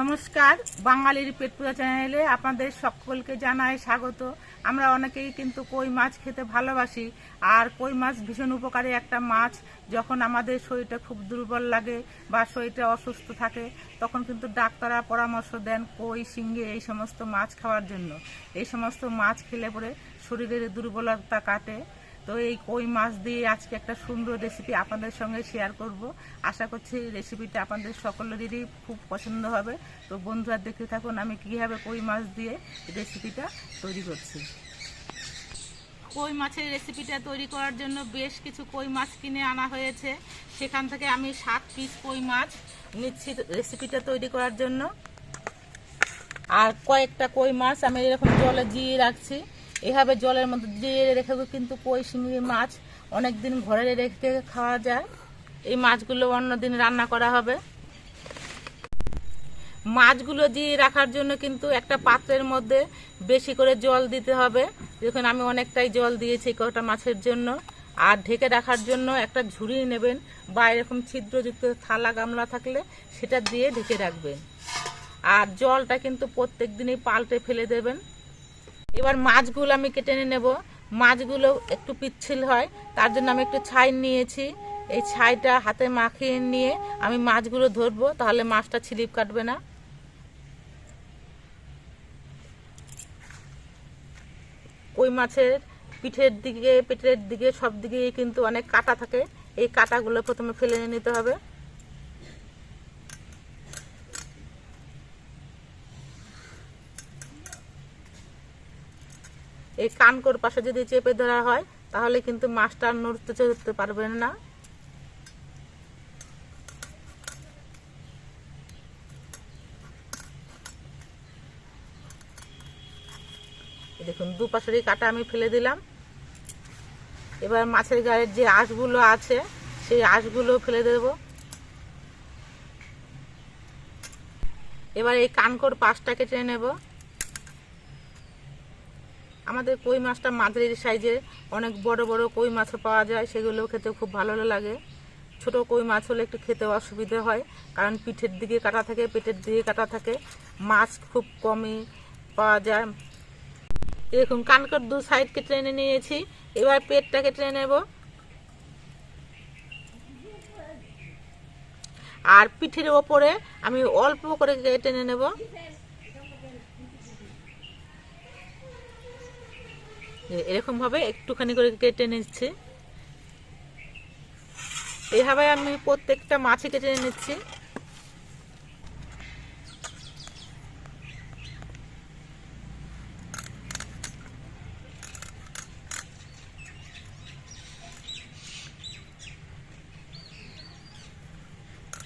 নমস্কার, বাঙালির পেট পূজা চ্যানেলে আপনাদের সকলকে জানাই স্বাগত। আমরা অনেকেই কিন্তু কই মাছ খেতে ভালোবাসি, আর কই মাছ ভীষণ উপকারী একটা মাছ। যখন আমাদের শরীরটা খুব দুর্বল লাগে বা শরীরটা অসুস্থ থাকে, তখন কিন্তু ডাক্তাররা পরামর্শ দেন কই শিঙ্গে এই সমস্ত মাছ খাওয়ার জন্য। এই সমস্ত মাছ খেলে পরে শরীরের দুর্বলতা কাটে। তো এই কই মাছ দিয়ে আজকে একটা সুন্দর রেসিপি আপনাদের সঙ্গে শেয়ার করব। আশা করছি রেসিপিটা আপনাদের সকলেরই খুব পছন্দ হবে। তো বন্ধুরা, দেখতে থাকুন আমি কীভাবে কই মাছ দিয়ে রেসিপিটা তৈরি করছি। কই মাছের রেসিপিটা তৈরি করার জন্য বেশ কিছু কই মাছ কিনে আনা হয়েছে। সেখান থেকে আমি সাত পিস কই মাছ নিচ্ছি রেসিপিটা তৈরি করার জন্য। আর কয়েকটা কই মাছ আমি এরকম জলে জিয়ে রাখছি। এভাবে জলের মধ্যে দিয়ে রেখে কিন্তু কই শিঙি মাছ? অনেক দিন ঘরে রেখে খাওয়া যায়। এই মাছগুলো অন্যদিন রান্না করা হবে। মাছগুলো দিয়ে রাখার জন্য কিন্তু একটা পাত্রের মধ্যে বেশি করে জল দিতে হবে। দেখুন, আমি অনেকটাই জল দিয়েছি কটা মাছের জন্য। আর ঢেকে রাখার জন্য একটা ঝুড়ি নেবেন বা এরকম ছিদ্রযুক্ত থালা গামলা থাকলে সেটা দিয়ে ঢেকে রাখবেন। আর জলটা কিন্তু প্রত্যেক দিনই পাল্টে ফেলে দেবেন। এবার মাছগুলো আমি কেটে নেব। মাছগুলো একটু পিচ্ছিল হয়, তার জন্য আমি একটু ছাই নিয়েছি। এই ছাইটা হাতে মাখিয়ে নিয়ে আমি মাছগুলো ধরবো, তাহলে মাছটা ছিলিপ কাটবে না। ওই মাছের পিঠের দিকে, পেটের দিকে সব দিকে কিন্তু অনেক কাটা থাকে। এই কাটাগুলো প্রথমে ফেলে নিতে হবে। এই কানকোর পাশে যদি চেপে ধরা হয়, তাহলে কিন্তু মাছটা নড়তে চড়তে পারবেন না। দেখুন, দুপাশেরই কাটা আমি ফেলে দিলাম। এবার মাছের গায়ের যে আঁশগুলো আছে, সেই আঁশগুলো ফেলে দেব। এবার এই কানকোর পাশটা কেটে নেব। আমাদের কই মাছটা মাঝারি সাইজে অনেক বড় বড় কই মাছও পাওয়া যায় সেগুলো খেতে খুব ভালো লাগে। ছোট কই মাছ হলে একটু খেতে অসুবিধে হয়, কারণ পিঠের দিকে কাটা থাকে, পেটের দিকে কাটা থাকে। মাছ খুব কমই পাওয়া যায়। এরকম কানকর দু সাইড কেটে এনে নিয়েছি, এবার পেটটাকে কেটে নেব। আর পিঠের ওপরে আমি অল্প করে কেটে নেব। এরকম ভাবে একটুখানি করে কেটে নিচ্ছি। এভাবে আমি প্রত্যেকটা মাছে কেটে নিচ্ছি।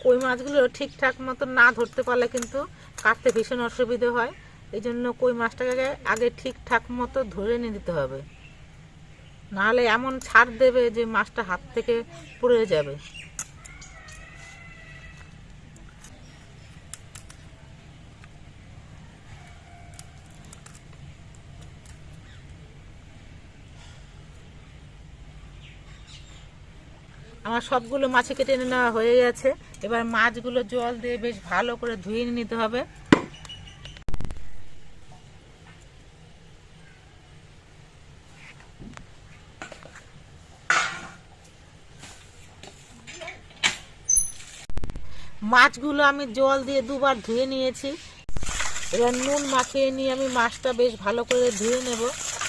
কই মাছগুলো ঠিকঠাক মতো না ধরতে পারলে কিন্তু কাটতে ভীষণ অসুবিধে হয়। এই জন্য কই মাছটাকে আগে ঠিকঠাক মতো ধরে নিয়ে দিতে হবে। নাহলে এমন ছাড় দেবে যে মাছটা হাত থেকে পড়ে যাবে। আমার সবগুলো মাছে কেটে নেওয়া হয়ে গেছে। এবার মাছগুলো জল দিয়ে বেশ ভালো করে ধুয়ে নিতে হবে। মাছগুলো আমি জল দিয়ে দুবার ধুয়ে নিয়েছি। এবার নুন মাখিয়ে নিয়ে আমি মাছটা বেশ ভালো করে ধুয়ে নেব।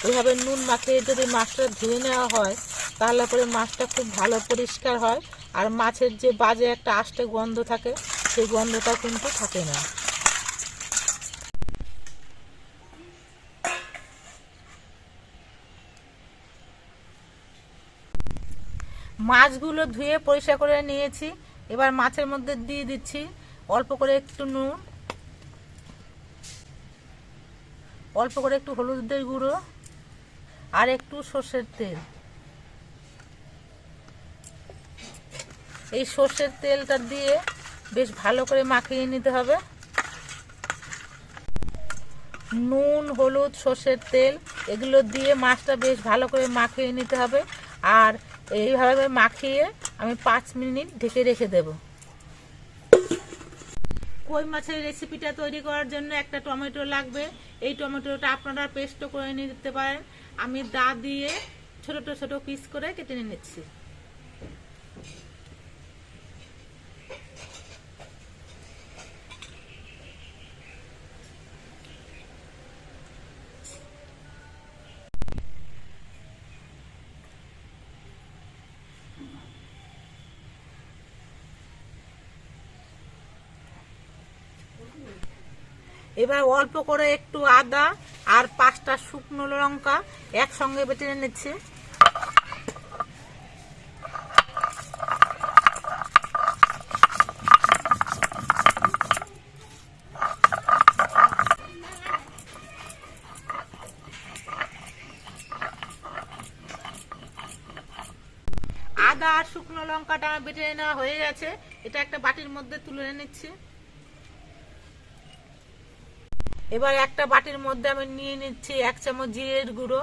এভাবে নুন মাখিয়ে যদি মাছটা ধুয়ে নেওয়া হয়, তাহলে পরে মাছটা খুব ভালো পরিষ্কার হয়। আর মাছের যে বাজে একটা আষ্টে গন্ধ থাকে, সেই গন্ধটা কিন্তু থাকে না। মাছগুলো ধুয়ে পরিষ্কার করে নিয়েছি। এবার মাছের মধ্যে দিয়ে দিচ্ছি অল্প করে একটু নুন, অল্প করে একটু হলুদের গুঁড়ো আর একটু সর্ষের তেল। এই সর্ষের তেলটা দিয়ে বেশ ভালো করে মাখিয়ে নিতে হবে। নুন, হলুদ, সর্ষের তেল এগুলো দিয়ে মাছটা বেশ ভালো করে মাখিয়ে নিতে হবে। আর এইভাবে মাখিয়ে আমি পাঁচ মিনিট ঢেকে রেখে দেব। কই মাছের রেসিপিটা তৈরি করার জন্য একটা টমেটো লাগবে। এই টমেটোটা আপনারা পেস্ট করে নিতে পারেন। আমি দা দিয়ে ছোট ছোট পিস করে কেটে নিচ্ছি। এবার অল্প করে একটু আদা আর পাঁচটা শুকনো লঙ্কা একসঙ্গে বেটে নিচ্ছে। আদা আর শুকনো লঙ্কাটা বেটে নেওয়া হয়ে গেছে। এটা একটা বাটির মধ্যে তুলে নিচ্ছি। এবার একটা বাটির মধ্যে আমি নিয়ে নিচ্ছি এক চামচ জিরের গুঁড়ো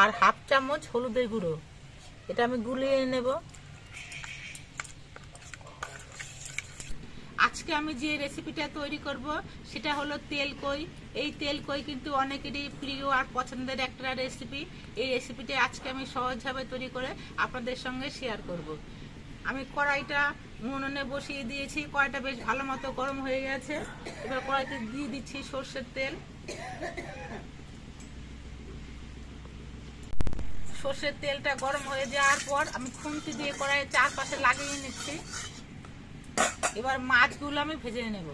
আর হাফ চামচ হলুদের গুঁড়ো। এটা আমি গুলিয়ে নেব। আজকে আমি যে রেসিপিটা তৈরি করব, সেটা হলো তেল কই। এই তেল কই কিন্তু অনেকেরই প্রিয় আর পছন্দের একটা রেসিপি। এই রেসিপিটা আজকে আমি সহজভাবে তৈরি করে আপনাদের সঙ্গে শেয়ার করব। আমি কড়াইটা উনুনে বসিয়ে দিয়েছি, কড়াইটা বেশ ভালো মতো গরম হয়ে গেছে। এবার কড়াইতে দিয়ে দিচ্ছি সর্ষের তেল। সর্ষের তেলটা গরম হয়ে যাওয়ার পর আমি খুন্তি দিয়ে কড়াইয়ের চারপাশে লাগিয়ে নিচ্ছি। এবার মাছগুলো আমি ভেজে নেব।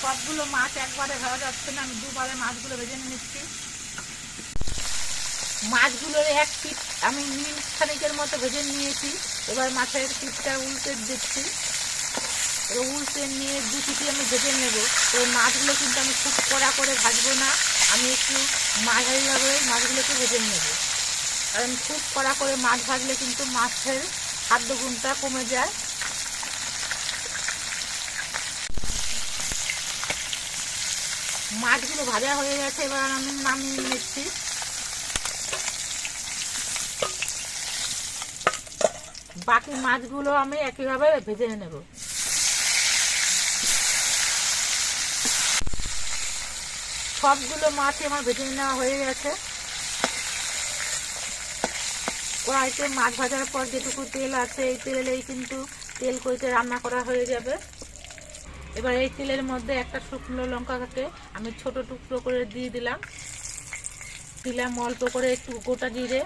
সবগুলো মাছ একবারে ভাজা যাচ্ছে না, আমি দুবারে মাছগুলো ভেজে নিচ্ছি। মাছগুলোর এক পিঠ আমি মিনিট খানিকের মতো ভেজে নিয়েছি। এবার মাছের পিঠটা উল্টে দিচ্ছি। এবার উল্টে নিয়ে দু পিঠি আমি ভেজে নেব। এবার মাছগুলো কিন্তু আমি খুব কড়া করে ভাজবো না। আমি একটু মাঝারিভাবে মাছগুলোকে ভেজে নেব। কারণ খুব কড়া করে মাছ ভাজলে কিন্তু মাছের খাদ্য গুণটা কমে যায়। মাছগুলো ভাজা হয়ে গেছে, এবার আমি নামিয়ে নিচ্ছি। বাকি মাছগুলো আমি একইভাবে ভেজে নেব। সবগুলো মাছ আমার ভেজে নেওয়া হয়ে গেছে। কড়াইতে মাছ ভাজার পর যেটুকু তেল আছে, এই তেলেই কিন্তু তেল কইতে রান্না করা হয়ে যাবে। এবার এই তেলের মধ্যে একটা শুকনো লঙ্কাকে আমি ছোট টুকরো করে দিয়ে দিলাম। দিলাম অল্প করে একটু গোটা জিরে।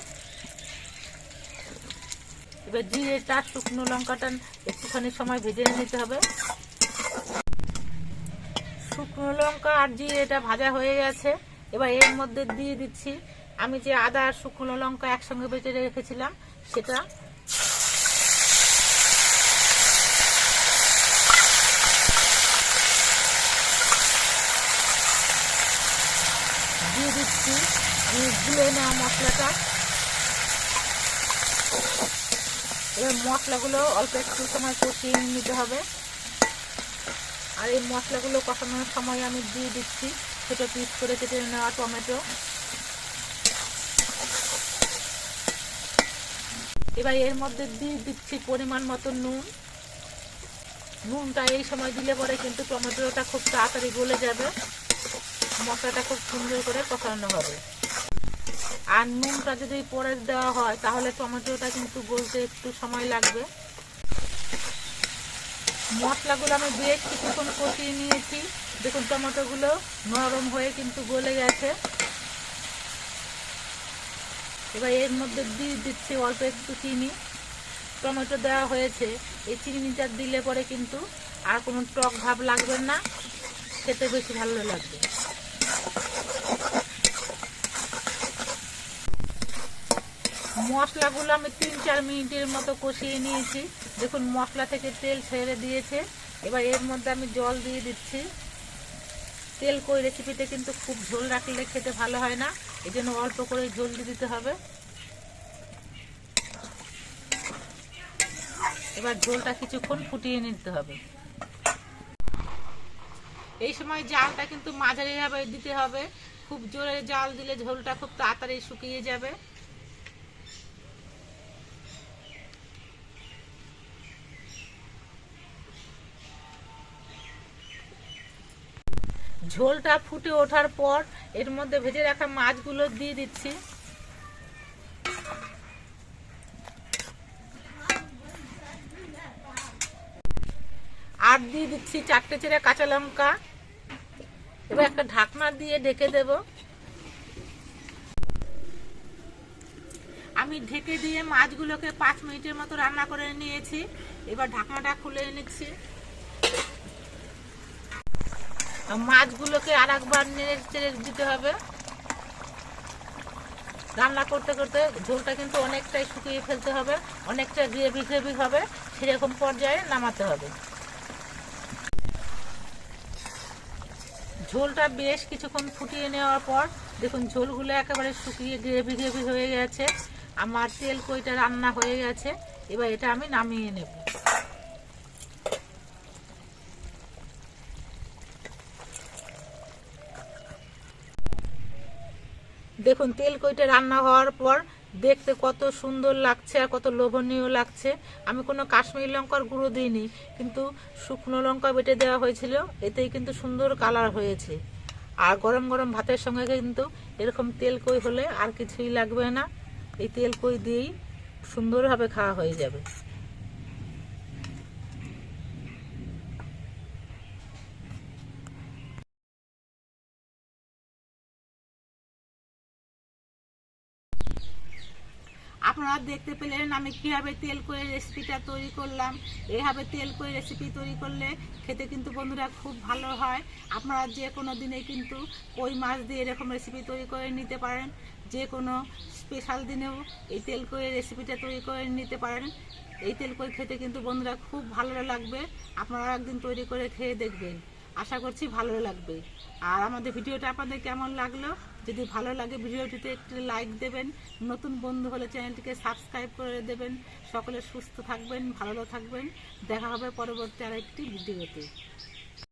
এবার জিরেটা শুকনো লঙ্কাটা একটুখানি সময় ভেজে নিতে হবে। শুকনো লঙ্কা আর জিরেটা ভাজা হয়ে গেছে। এবার এর মধ্যে দিয়ে দিচ্ছি। আমি যে আদা আর শুকনো লঙ্কা একসঙ্গে বেটে রেখেছিলাম, সেটা দিয়ে দিচ্ছি। আমি গুলে নেওয়া মশলাটা এবার মশলাগুলো অল্প একটু সময় কষিয়ে নিতে হবে। আর এই মশলাগুলো কষানোর সময় আমি দিয়ে দিচ্ছি ছোটো পিস করে কেটে নেওয়া টমেটো। এবার এর মধ্যে দিয়ে দিচ্ছি পরিমাণ মতো নুন। নুনটা এই সময় দিলে পরে কিন্তু টমেটোটা খুব তাড়াতাড়ি গলে যাবে। মশলাটা খুব সুন্দর করে কষানো হবে। আর নুনটা যদি পরে দেওয়া হয়, তাহলে টমেটোটা কিন্তু গলতে একটু সময় লাগবে। মশলাগুলো আমি বেশ কিছুক্ষণ কষিয়ে নিয়েছি। দেখুন, টমেটোগুলো নরম হয়ে কিন্তু গলে গেছে। এবার এর মধ্যে দিয়ে দিচ্ছি অল্প একটু চিনি। টমেটো দেওয়া হয়েছে। এই চিনিটা দিলে পরে কিন্তু আর কোনো টক ভাব লাগবে না। খেতে বেশি ভালো লাগবে। মশলাগুলো আমি তিন, চার মিনিটের মতো কষিয়ে নিয়েছি। দেখুন, মশলা থেকে তেল ছেড়ে দিয়েছে। এবার এর মধ্যে আমি জল দিয়ে দিচ্ছি। তেল কই রেসিপিতে কিন্তু খুব ঝোল রাখলে খেতে ভালো হয় না। এই জন্য অল্প করে ঝোল দিয়ে দিতে হবে। এবার ঝোলটা কিছুক্ষণ ফুটিয়ে নিতে হবে। এই সময় জালটা কিন্তু মাঝারিভাবে দিতে হবে। খুব জোরে জাল দিলে ঝোলটা খুব তাড়াতাড়ি শুকিয়ে যাবে। ঝোলটা ফুটে ওঠার পর এর মধ্যে ভেজে রাখা মাছগুলো দিয়ে দিচ্ছি। আর দিয়ে দিচ্ছি চারটে চেরা কাঁচা লঙ্কা। এবার একটা ঢাকনা দিয়ে ঢেকে দেব। আমি ঢেকে দিয়ে মাছগুলোকে পাঁচ মিনিটের মতো রান্না করে নিয়েছি। এবার ঢাকনাটা খুলে নিচ্ছি মাছগুলোকে আর একবার নেড়ে চেড়ে দিতে হবে। রান্না করতে করতে ঝোলটা কিন্তু অনেকটাই শুকিয়ে ফেলতে হবে, অনেকটা গ্রেভি গ্রেভি হবে, সেরকম পর্যায়ে নামাতে হবে। ঝোলটা বেশ কিছুক্ষণ ফুটিয়ে নেওয়ার পর দেখুন, ঝোলগুলো একেবারে শুকিয়ে গ্রেভি গ্রেভি হয়ে গেছে। আমার তেল কইটা রান্না হয়ে গেছে, এবার এটা আমি নামিয়ে নেব। দেখুন, তেল কইটা রান্না হওয়ার পর দেখতে কত সুন্দর লাগছে আর কত লোভনীয় লাগছে। আমি কোনো কাশ্মীরি লঙ্কার গুঁড়ো দিইনি, কিন্তু শুকনো লঙ্কা বেটে দেওয়া হয়েছিল, এতেই কিন্তু সুন্দর কালার হয়েছে। আর গরম গরম ভাতের সঙ্গে কিন্তু এরকম তেল কই হলে আর কিছুই লাগবে না। এই তেল কই দিয়েই সুন্দরভাবে খাওয়া হয়ে যাবে। আপনারা দেখতে পেলেন আমি কীভাবে তেল করে রেসিপিটা তৈরি করলাম। এভাবে তেল করে রেসিপি তৈরি করলে খেতে কিন্তু বন্ধুরা খুব ভালো হয়। আপনারা যে কোনো দিনে কিন্তু কই মাছ দিয়ে এরকম রেসিপি তৈরি করে নিতে পারেন। যে কোনো স্পেশাল দিনেও এই তেল করে রেসিপিটা তৈরি করে নিতে পারেন। এই তেল করে খেতে কিন্তু বন্ধুরা খুব ভালো লাগবে। আপনারা একদিন তৈরি করে খেয়ে দেখবেন। আশা করছি ভালো লাগবে। আর আমাদের ভিডিওটা আপনাদের কেমন লাগল? যদি ভালো লাগে ভিডিওটিতে একটু লাইক দেবেন, নতুন বন্ধু হলে চ্যানেলটিকে সাবস্ক্রাইব করে দেবেন, সকলে সুস্থ থাকবেন, ভালো থাকবেন, দেখা হবে পরবর্তী আরেকটি ভিডিওতে।